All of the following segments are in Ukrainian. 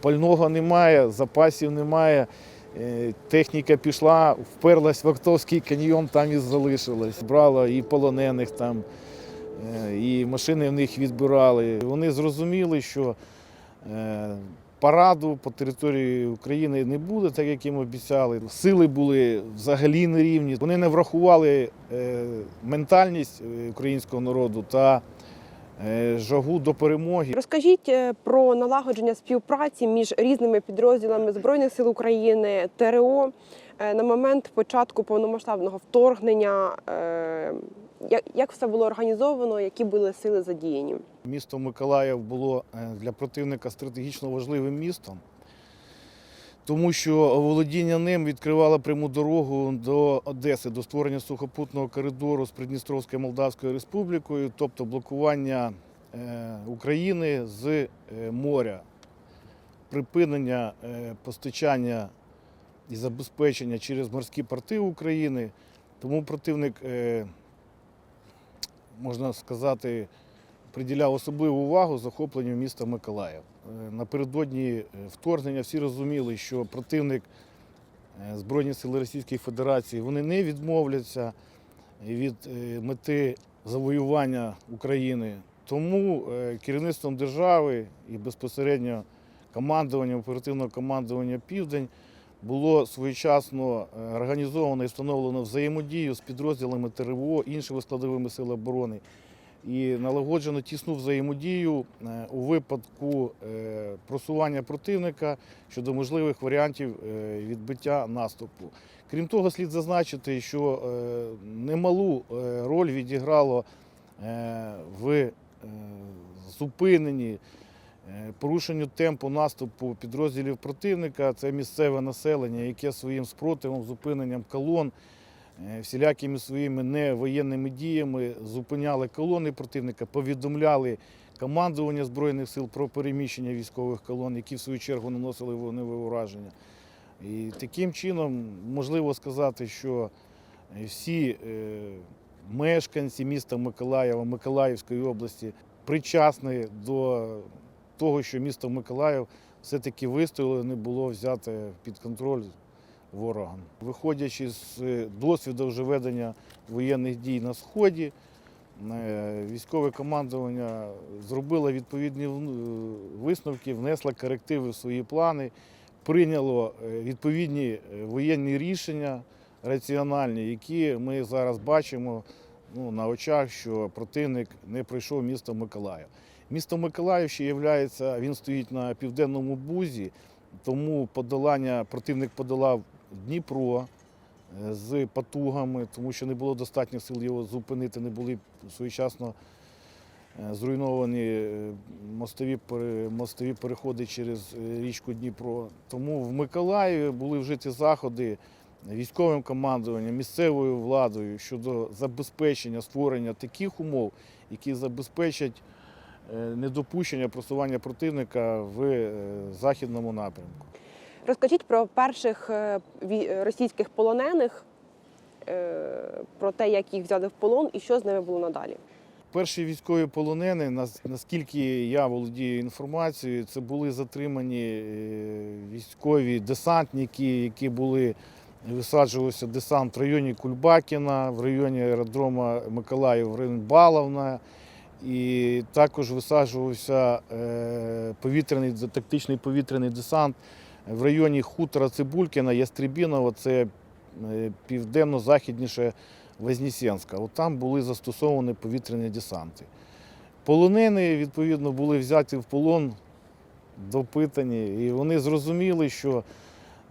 пального немає, запасів немає. Е, Техніка пішла, вперлась в Актовський каньйон, там і залишилась. Брала і полонених там, е, і машини в них відбирали. Вони зрозуміли, що е, параду по території України не буде, так як їм обіцяли. Сили були взагалі нерівні. Вони не врахували ментальність українського народу та жагу до перемоги. Розкажіть е, про налагодження співпраці між різними підрозділами Збройних сил України, ТРО е, на момент початку повномасштабного вторгнення. е, як- все було організовано, які були сили задіяні? Місто Миколаїв було е, для противника стратегічно важливим містом, тому що володіння ним відкривало пряму дорогу до Одеси, до створення сухопутного коридору з Придністровською Молдавською Республікою, тобто блокування е, України з е, моря, припинення е, постачання і забезпечення через морські порти України. Тому противник, можна сказати, приділяв особливу увагу захопленню міста Миколаїв. Е, Напередодні е, вторгнення всі розуміли, що противник е, Збройні сили Російської Федерації вони не відмовляться від мети завоювання України. Тому керівництвом держави і безпосередньо командуванням оперативного командування Південь було своєчасно організовано і встановлено взаємодію з підрозділами ТРВО, іншими складовими сил оборони і налагоджено тісну взаємодію е, у випадку е, просування противника щодо можливих варіантів е, відбиття наступу. Крім того, слід зазначити, що немалу роль відіграло в зупиненні порушенню темпу наступу підрозділів противника. Це місцеве населення, яке своїм спротивом, зупиненням колон всілякими своїми невоєнними діями зупиняли колони противника, повідомляли командування Збройних сил про переміщення військових колон, які в свою чергу наносили вогневе ураження. І таким чином можливо сказати, що е, всі е, мешканці міста Миколаєва, Миколаївської області причасні до того, що місто Миколаїв все-таки вистояло, не було взяте під контроль ворогом. Виходячи з е, досвіду вже ведення воєнних дій на Сході, е, військове командування зробило відповідні е, висновки, внесло корективи в свої плани, прийняло відповідні воєнні рішення раціональні, які ми зараз бачимо ну, на очах, що противник не пройшов місто Миколаїв. Місто Миколаїв ще є, він стоїть на південному бузі, тому подолання противник подолав Дніпро е, з потугами, тому що не було достатньо сил його зупинити, не були своєчасно е, зруйновані е, мостові, мостові переходи через річку Дніпро. Тому в Миколаєві були вжиті заходи військовим командуванням, місцевою владою щодо забезпечення створення таких умов, які забезпечать недопущення просування противника в західному напрямку. Розкажіть про перших е, російських полонених, е, про те, як їх взяли в полон і що з ними було надалі. Перші військові полонені, нас- наскільки я володію інформацією, це були затримані е, військові десантники, які були висаджувався десант в районі Кульбакіна, в районі аеродрома Миколаїв, район Баловна. І також висаджувався е, повітряний тактичний повітряний десант в районі хутора Цибулькіна, Ястребінова, це е, південно-західніше Вознесенська. От там були застосовані повітряні десанти. Полонені, відповідно, були взяті в полон, допитані, і вони зрозуміли, що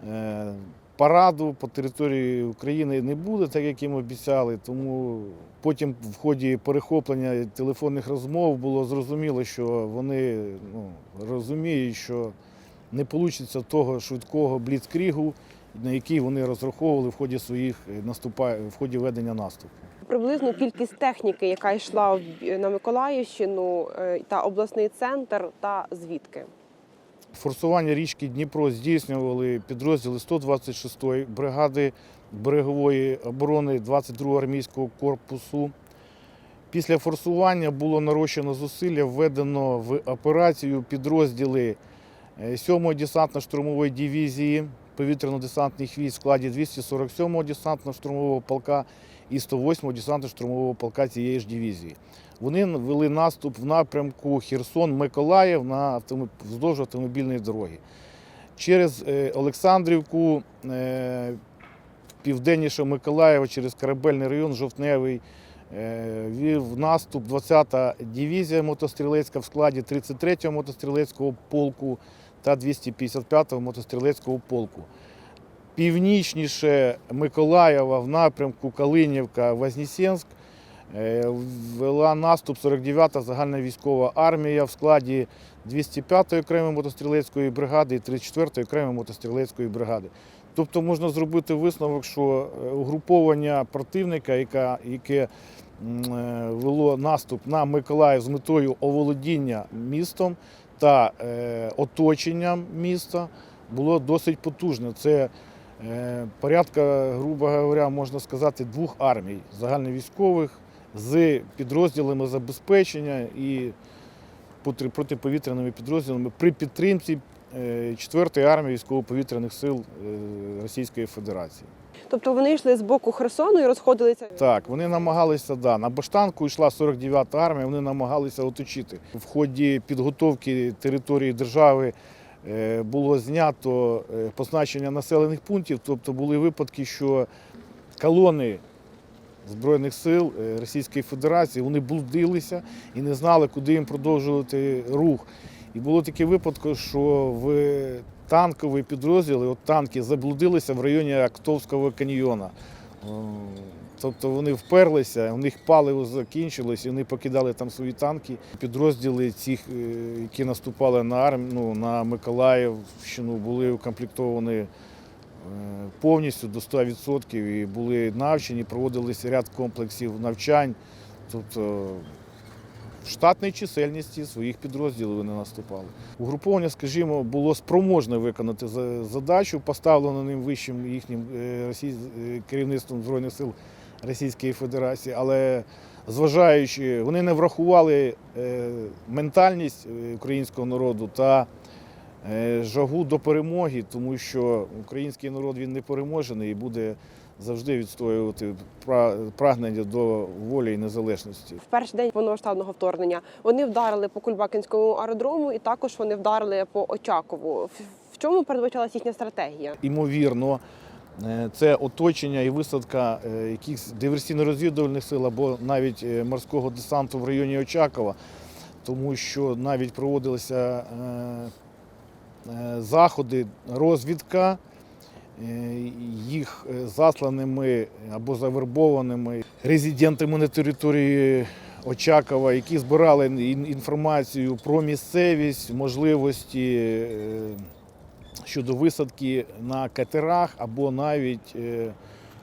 е, параду по території України не буде, так як їм обіцяли. Тому потім в ході перехоплення телефонних розмов було зрозуміло, що вони ну, розуміють, що не вийде того швидкого бліцкрігу, на який вони розраховували в ході своїх е, наступа... в ході ведення наступу. Приблизну кількість техніки, яка йшла на Миколаївщину, е, та обласний центр, та звідки. Форсування річки Дніпро здійснювали підрозділи 126-ї бригади берегової оборони 22-го армійського корпусу. Після форсування було нарощено зусилля, введено в операцію підрозділи 7-ї десантно-штурмової дивізії повітряно-десантних військ в складі 247-го десантно-штурмового полка і 108-го десантно-штурмового полка цієї ж дивізії. Вони вели наступ в напрямку Херсон-Миколаїв на вздовж автомобільної дороги. Через е, Олександрівку, е, південніше Миколаєва, через корабельний район Жовтневий. е, Вів наступ 20-та дивізія мотострілецька в складі 33-го мотострілецького полку та 255-го мотострілецького полку. Північніше Миколаєва в напрямку Калинівка, Вознесенськ е, вела наступ 49-та загальна військова армія в складі 205-ї окремої мотострілецької бригади і 34-ї окремої мотострілецької бригади. Тобто можна зробити висновок, що е, угруповання противника, яке е, вело наступ на Миколаїв з метою оволодіння містом та е, оточенням міста, було досить потужне. Це е, порядка, грубо говоря, можна сказати, двох армій загальновійськових з підрозділами забезпечення і протиповітряними підрозділами при підтримці е, 4-ї армії військово-повітряних сил е, Російської Федерації. Тобто вони йшли з боку Херсону і розходилися. Так, вони намагалися, да, на Баштанку йшла 49-та армія, вони намагалися оточити. В ході підготовки території держави е, було знято е, позначення населених пунктів, тобто були випадки, що колони Збройних сил е, Російської Федерації вони блудилися і не знали, куди їм продовжувати рух. І було таке випадку, що в танкові підрозділи, от танки заблудилися в районі Актовського каньйона. Тобто вони вперлися, у них паливо закінчилось, і вони покидали там свої танки. Підрозділи цих, е, які наступали на армію, ну, на Миколаївщину, були укомплектовані е, повністю до 100% і були навчені, проводилися ряд комплексів навчань. Тобто в штатній чисельності своїх підрозділів вони наступали. Угруповання, скажімо, було спроможне виконати задачу, поставлену ним вищим їхнім е, е, керівництвом Збройних сил Російської Федерації, але зважаючи, вони не врахували е, ментальність українського народу та жагу до перемоги, тому що український народ він не переможений і буде завжди відстоювати прагнення до волі і незалежності. В перший день повномасштабного вторгнення вони вдарили по Кульбакінському аеродрому і також вони вдарили по Очакову. В- чому передбачалась їхня стратегія? Імовірно, е, це оточення і висадка е, якихось диверсійно-розвідувальних сил або навіть е, морського десанту в районі Очакова, тому що навіть проводилися заходи розвідка. Е, Їх е, засланими або завербованими резидентами на території Очакова, які збирали інформацію про місцевість, можливості е, щодо висадки на катерах або навіть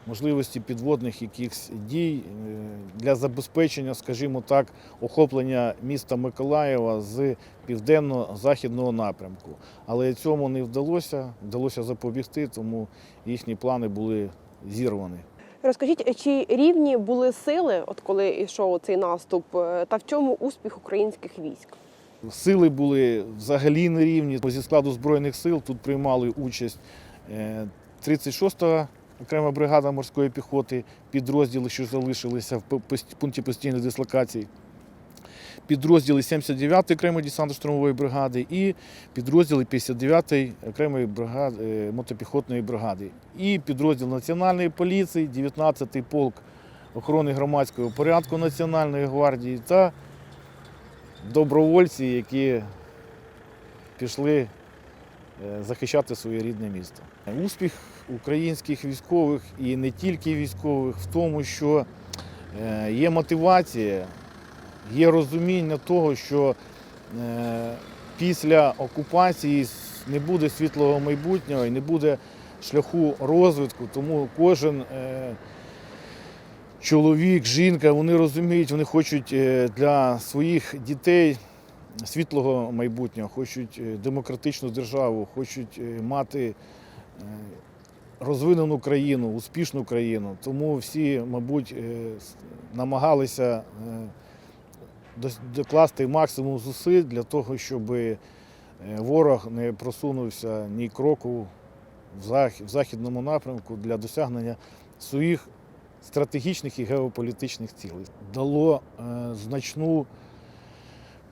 можливості підводних якихось дій е, для забезпечення, скажімо так, охоплення міста Миколаєва з південно-західного напрямку. Але цьому не вдалося, вдалося запобігти, тому їхні плани були зірвані. Розкажіть, чи рівні були сили, от коли йшов цей наступ, е, та в чому успіх українських військ? Сили були взагалі нерівні. Зі складу Збройних сил тут приймали участь е, 36-та окрема бригада морської піхоти, підрозділи, що залишилися в пункті постійної дислокації. Підрозділи 79-ї окремої десантно-штурмової бригади і підрозділи 59-ї окремої бригади, е, мотопіхотної бригади. І підрозділ Національної поліції, 19-й полк охорони громадського порядку Національної гвардії та добровольці, які пішли е, захищати своє рідне місто. Успіх українських військових і не тільки військових в тому, що е, є мотивація, є розуміння того, що е, після окупації не буде світлого майбутнього і не буде шляху розвитку, тому кожен е, чоловік, жінка, вони розуміють, вони хочуть для своїх дітей світлого майбутнього, хочуть демократичну державу, хочуть мати розвинену країну, успішну країну. Тому всі, мабуть, е, намагалися е, докласти максимум зусиль для того, щоб е, ворог не просунувся ні кроку в західному напрямку для досягнення своїх стратегічних і геополітичних цілей. Дало значну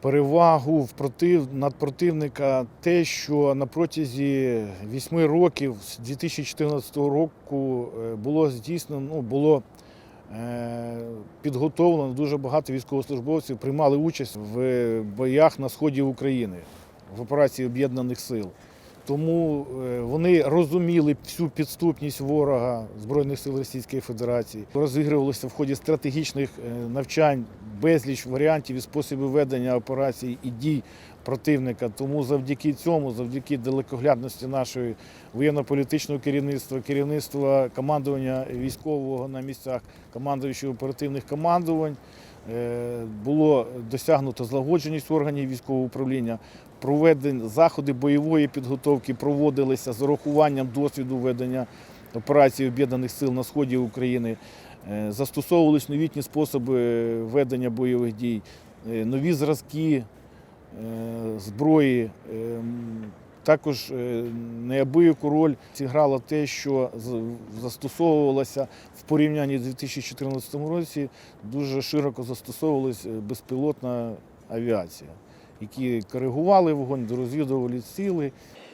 перевагу в против, над противника те, що на протязі вісьми років з 2014 року е, було здійснено, ну, було е, підготовлено дуже багато військовослужбовців, приймали участь в боях на сході України в операції Об'єднаних Сил. Тому е, вони розуміли всю підступність ворога Збройних сил Російської Федерації. Розігрувалося в ході стратегічних навчань безліч варіантів і способів ведення операцій і дій противника. Тому завдяки цьому, завдяки далекоглядності нашої воєнно-політичного керівництва, керівництва командування військового на місцях, командуючих оперативних командувань, е, було досягнуто злагодженість органів військового управління. Проведені заходи бойової підготовки проводилися з урахуванням досвіду ведення операцій об'єднаних сил на сході України. Е, Застосовувались новітні способи ведення бойових дій, е, нові зразки е, зброї. Е, Також неабияку роль зіграло те, що застосовувалося в порівнянні з 2014 році, дуже широко застосовувалася безпілотна авіація, які коригували вогонь, дорозвідували сили.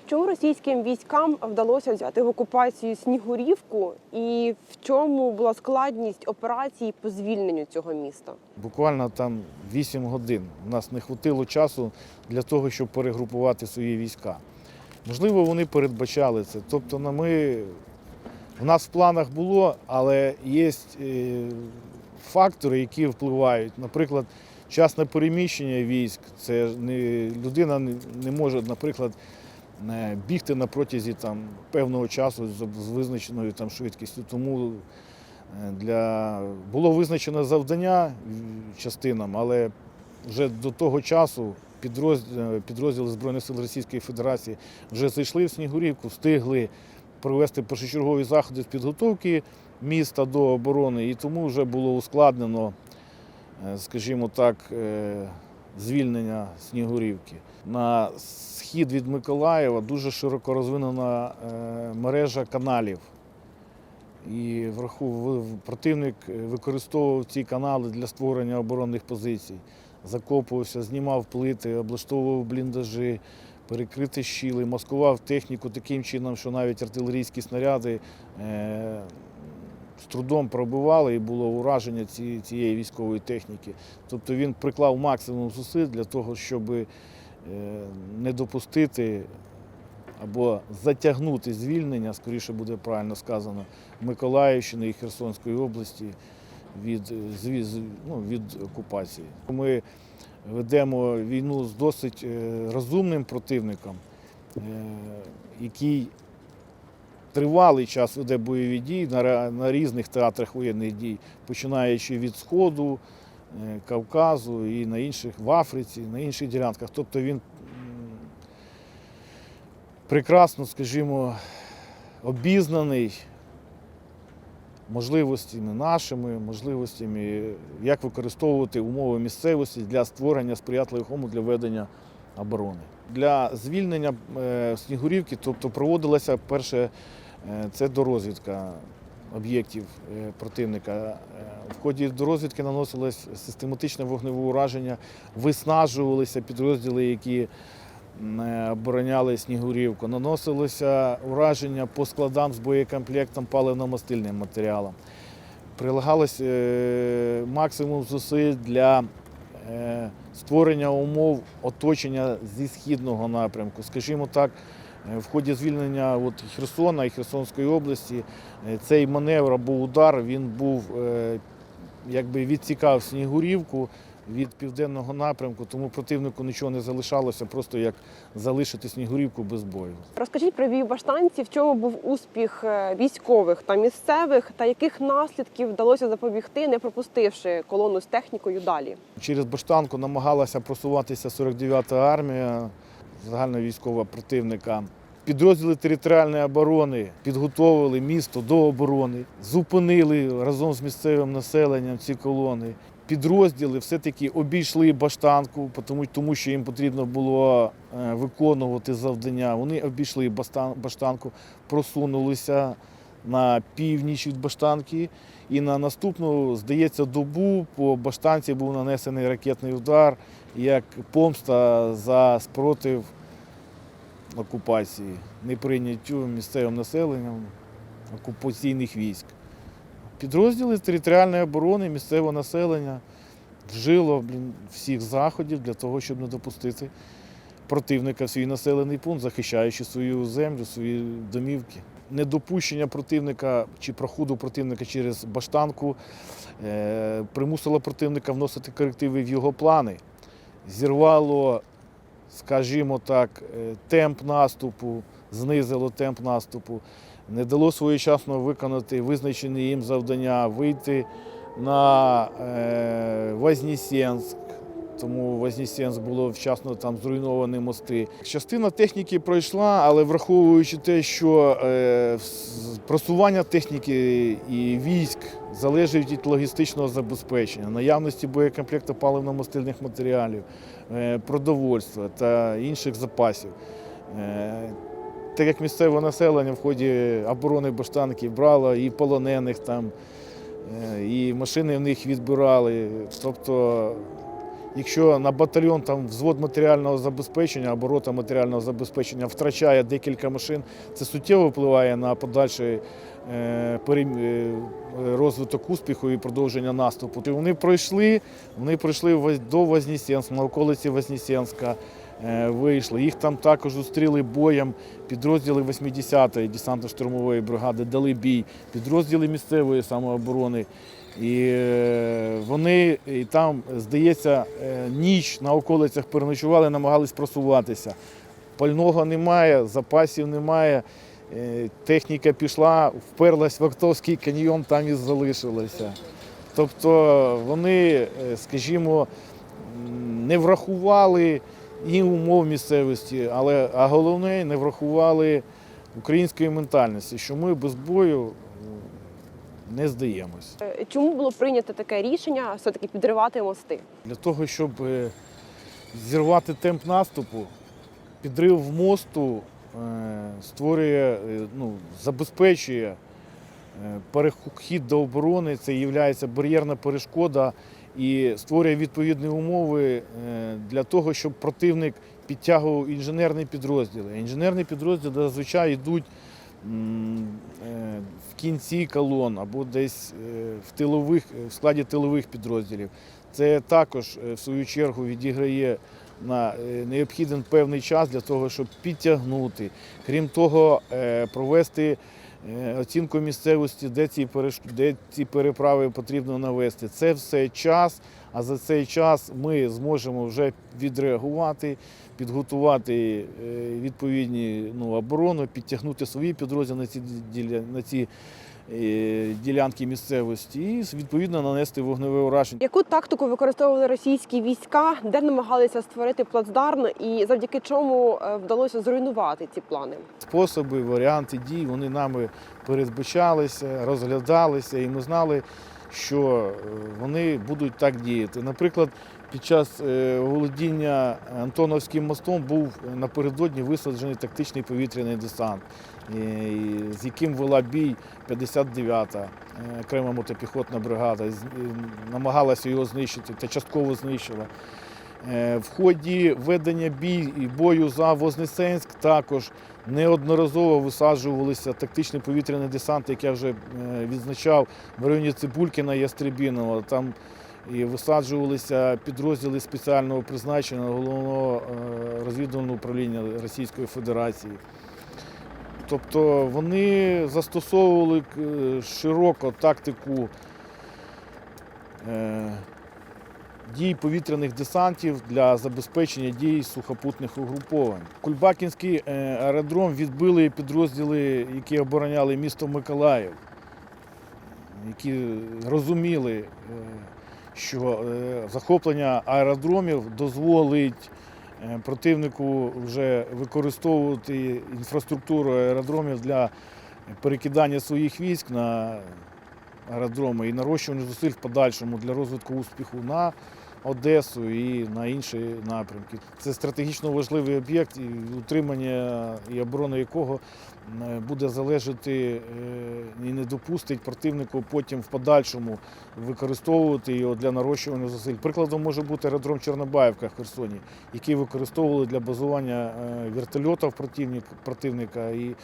Чому російським військам вдалося взяти в окупацію Снігурівку, і в чому була складність операції по звільненню цього міста? Буквально там 8 годин. У нас не хватило часу для того, щоб перегрупувати свої війська. Можливо, вони передбачали це. Тобто, ну, ми, в нас в планах було, але є е, фактори, які впливають. Наприклад, час на переміщення військ. Це не, людина не, може, наприклад, бігти на протязі там, певного часу з, визначеною там, швидкістю. Тому Е, Для... Було визначено завдання частинам, але вже до того часу підрозділи, підрозділи Збройних сил Російської Федерації вже зайшли в Снігурівку, встигли провести першочергові заходи з підготовки міста до оборони, і тому вже було ускладнено, е, скажімо так, е, звільнення Снігурівки. На схід від Миколаєва дуже широко розвинена е, мережа каналів. І враху противник е, використовував ці канали для створення оборонних позицій. Закопувався, знімав плити, облаштовував бліндажі, перекрити щіли, маскував техніку таким чином, що навіть артилерійські снаряди е, з трудом пробивали і було ураження ці- цієї військової техніки. Тобто він приклав максимум зусиль для того, щоб е, не допустити або затягнути звільнення, скоріше буде правильно сказано, Миколаївщини і Херсонської області від, е, ну, від окупації. Ми ведемо війну з досить е, розумним противником, який тривалий час веде бойові дії на, на різних театрах воєнних дій, починаючи від Сходу, е, Кавказу і на інших в Африці, на інших ділянках. Тобто він прекрасно, скажімо, обізнаний можливостями нашими, можливостями, як використовувати умови місцевості для створення сприятливих умов для ведення оборони. Для звільнення е, Снігурівки, тобто проводилася перше, це дорозвідка об'єктів е, противника. Е, В ході дорозвідки наносилось систематичне вогневе ураження, виснажувалися підрозділи, які е, обороняли Снігурівку. Наносилося ураження по складам з боєкомплектом паливно-мастильним матеріалом. Прилагалось е, максимум зусиль для е, створення умов оточення зі східного напрямку. Скажімо так, е, в ході звільнення от Херсона і Херсонської області е, цей маневр або удар він був е, якби відсікав Снігурівку від південного напрямку, тому противнику нічого не залишалося, просто як залишити Снігурівку без бою. Розкажіть про бій баштанці, в чому був успіх е, військових та місцевих, та яких наслідків вдалося запобігти, не пропустивши колону з технікою далі. Через Баштанку намагалася просуватися 49-та армія загальновійськова противника. Підрозділи територіальної оборони підготовили місто до оборони, зупинили разом з місцевим населенням ці колони. підрозділи все-таки обійшли баштанку, тому, що їм потрібно було е, виконувати завдання. Вони обійшли баштанку, просунулися на північ від баштанки. І на наступну, здається, добу по баштанці був нанесений ракетний удар як помста за спротив окупації, неприйняттю місцевим населенням окупаційних військ. Підрозділи територіальної оборони, місцевого населення вжило блін, всіх заходів для того, щоб не допустити противника в свій населений пункт, захищаючи свою землю, свої домівки. Недопущення противника чи проходу противника через баштанку е, примусило противника вносити корективи в його плани, зірвало, скажімо так, е, темп наступу, знизило темп наступу, не дало своєчасно виконати визначені їм завдання, вийти на е, Вознесенськ, тому Вознесенськ було вчасно там зруйновані мости. Частина техніки пройшла, але враховуючи те, що е, просування техніки і військ залежить від логістичного забезпечення, наявності боєкомплекту паливно-мастильних матеріалів, е, продовольства та інших запасів. Е, так як місцеве населення в ході оборони Баштанки брало і полонених там, е, і машини в них відбирали. Тобто, якщо на батальйон там взвод матеріального забезпечення або рота матеріального забезпечення втрачає декілька машин, це суттєво впливає на подальший е, е, розвиток успіху і продовження наступу. І Вони пройшли, вони пройшли до Вознесенська, на околиці Вознесенська. е, Вийшли. Їх там також зустріли боєм підрозділи 80-ї десантно-штурмової бригади дали бій, підрозділи місцевої самооборони. І е, вони і там, здається, е, ніч на околицях переночували, намагались просуватися. Пального немає, запасів немає. е, Техніка пішла, вперлась в Актовський каньйон, там і залишилася. Тобто вони, скажімо, не врахували і умов місцевості, але а головне не врахували української ментальності, що ми без бою не здаємось. Е, Чому було прийнято таке рішення все-таки підривати мости? Для того, щоб е, зірвати темп наступу, підрив мосту е, створює, ну, забезпечує перехід до оборони, це є бар'єрна перешкода і створює відповідні умови для того, щоб противник підтягував інженерні підрозділи. Інженерні підрозділи зазвичай йдуть в кінці колон або десь е, в тилових, в складі тилових підрозділів. Це також е, в свою чергу відіграє на е, необхідний певний час для того, щоб підтягнути. Крім того, е, провести е, оцінку місцевості, де ці переправи потрібно навести. Це все час, а за цей час ми зможемо вже відреагувати, підготувати е, відповідні ну, оборону, підтягнути свої підрозділи на ці, на ці е, ділянки місцевості і відповідно нанести вогневе ураження. Яку тактику використовували російські війська, де намагалися створити плацдарм, і завдяки чому е, вдалося зруйнувати ці плани? способи, варіанти дій вони нами передбачалися, розглядалися, і ми знали, що е, вони будуть так діяти. Наприклад, під час е, володіння Антоновським мостом був напередодні висаджений тактичний повітряний десант, е, з яким вела бій 59-та е, окрема мотопіхотна бригада, намагалася його знищити та частково знищила. Е, В ході ведення бій і бою за Вознесенськ також неодноразово висаджувалися тактичні повітряні десанти, як я вже е, відзначав в районі Цибулькіна Ястребінова. Там і висаджувалися підрозділи спеціального призначення головного е, розвідувального управління Російської Федерації. Тобто вони застосовували широко тактику дій повітряних десантів для забезпечення дій сухопутних угруповань. Кульбакінський е, аеродром відбили підрозділи, які обороняли місто Миколаїв, які розуміли, е, що е, захоплення аеродромів дозволить противнику вже використовувати інфраструктуру аеродромів для перекидання своїх військ на аеродроми і нарощування зусиль в подальшому для розвитку успіху на Одесу і на інші напрямки. Це стратегічно важливий об'єкт, і утримання і оборона якого е, буде залежати е, і не допустить противнику потім в подальшому використовувати його для нарощування зусиль. Прикладом може бути аеродром Чорнобаївка в Херсоні, який використовували для базування е, вертольотів противника і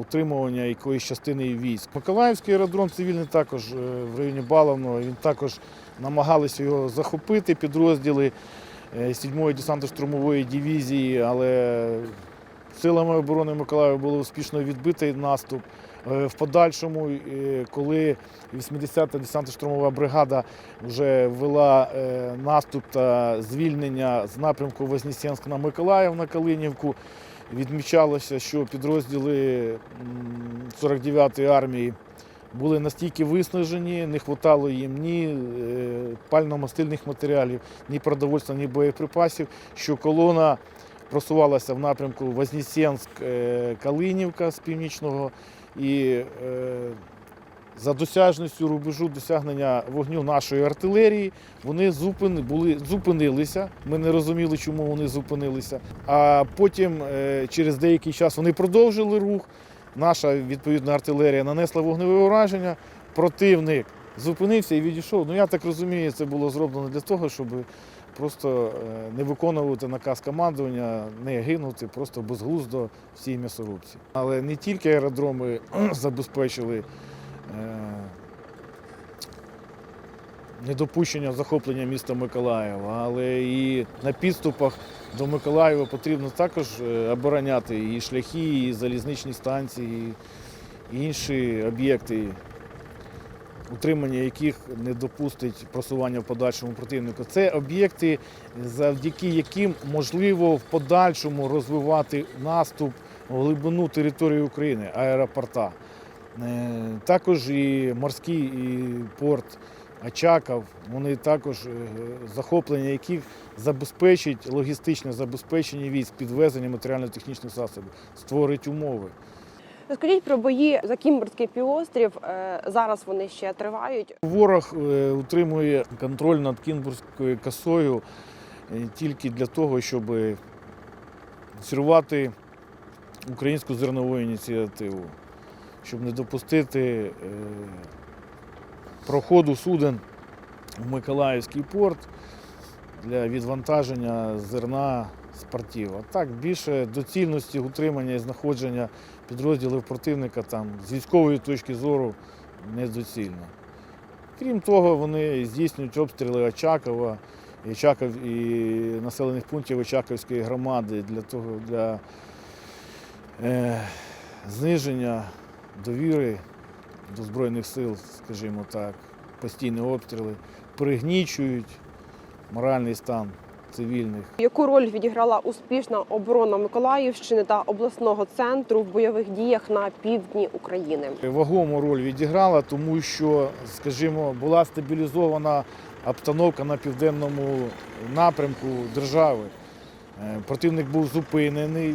утримування якоїсь частини військ. Миколаївський аеродром цивільний також е, в районі Баловного. Він також намагалися його захопити підрозділи 7-ї десантно-штурмової дивізії, але силами оборони Миколаєва було успішно відбитий наступ. Е, В подальшому, е, коли 80-та десантно-штурмова бригада вже ввела е, наступ та звільнення з напрямку Вознесенськ на Миколаїв на Калинівку, відмічалося, що підрозділи 49-ї армії були настільки виснажені, не вистачало їм ні е, пально-мастильних матеріалів, ні продовольства, ні боєприпасів, що колона просувалася в напрямку Вознесенськ, е, з північного і е, за досяжністю рубежу досягнення вогню нашої артилерії вони зупини, були, зупинилися. Ми не розуміли, чому вони зупинилися. А потім, е, через деякий час, вони продовжили рух. Наша відповідна артилерія нанесла вогневе ураження. Противник зупинився і відійшов. Ну я так розумію, це було зроблено для того, щоб просто е, не виконувати наказ командування, не гинути просто безглуздо в м'ясорубці. Але не тільки аеродроми забезпечили недопущення захоплення міста Миколаєва, але і на підступах до Миколаєва потрібно також е, обороняти і шляхи, і залізничні станції, і інші об'єкти, утримання яких не допустить просування в подальшому противнику. Це об'єкти, завдяки яким можливо в подальшому розвивати наступ в глибину території України, аеропорта. Е, Також і морський і порт Очаков, вони також е, захоплення яких забезпечить логістичне забезпечення військ, підвезення матеріально-технічних засобів, створить умови. Розкажіть про бої за Кімбурський півострів. Е, Зараз вони ще тривають. Ворог утримує контроль над Кінбурзькою косою тільки для того, щоб зірвати українську зернову ініціативу, щоб не допустити е, проходу суден в Миколаївський порт для відвантаження зерна з портів. А так більше доцільності утримання і знаходження підрозділів противника там з військової точки зору недоцільно. Крім того, вони здійснюють обстріли Очакова, і Очаков і населених пунктів Очаковської громади для того для е, зниження довіри до Збройних сил, скажімо так, постійні обстріли, пригнічують моральний стан цивільних. Яку роль відіграла успішна оборона Миколаївщини та обласного центру в бойових діях на півдні України? Вагому роль відіграла, тому що, скажімо, була стабілізована обстановка на південному напрямку держави. Е, Противник був зупинений,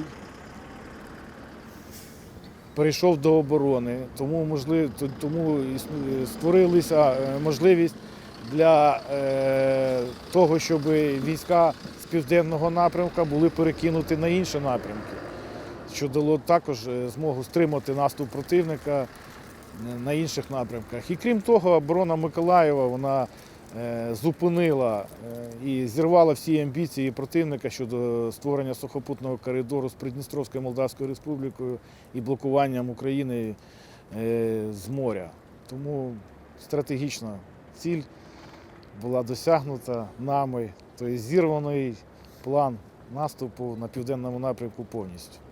перейшов до оборони, тому, можливо, тому створилася е, можливість для е, того, щоб війська з південного напрямку були перекинуті на інші напрямки що дало також е, змогу стримати наступ противника е, на інших напрямках. І крім того, оборона Миколаєва вона е, зупинила е, і зірвала всі амбіції противника щодо створення сухопутного коридору з Придністровською Молдавською Республікою і блокуванням України е, з моря. Тому стратегічна ціль була досягнута нами, тобто зірваний план наступу на південному напрямку повністю.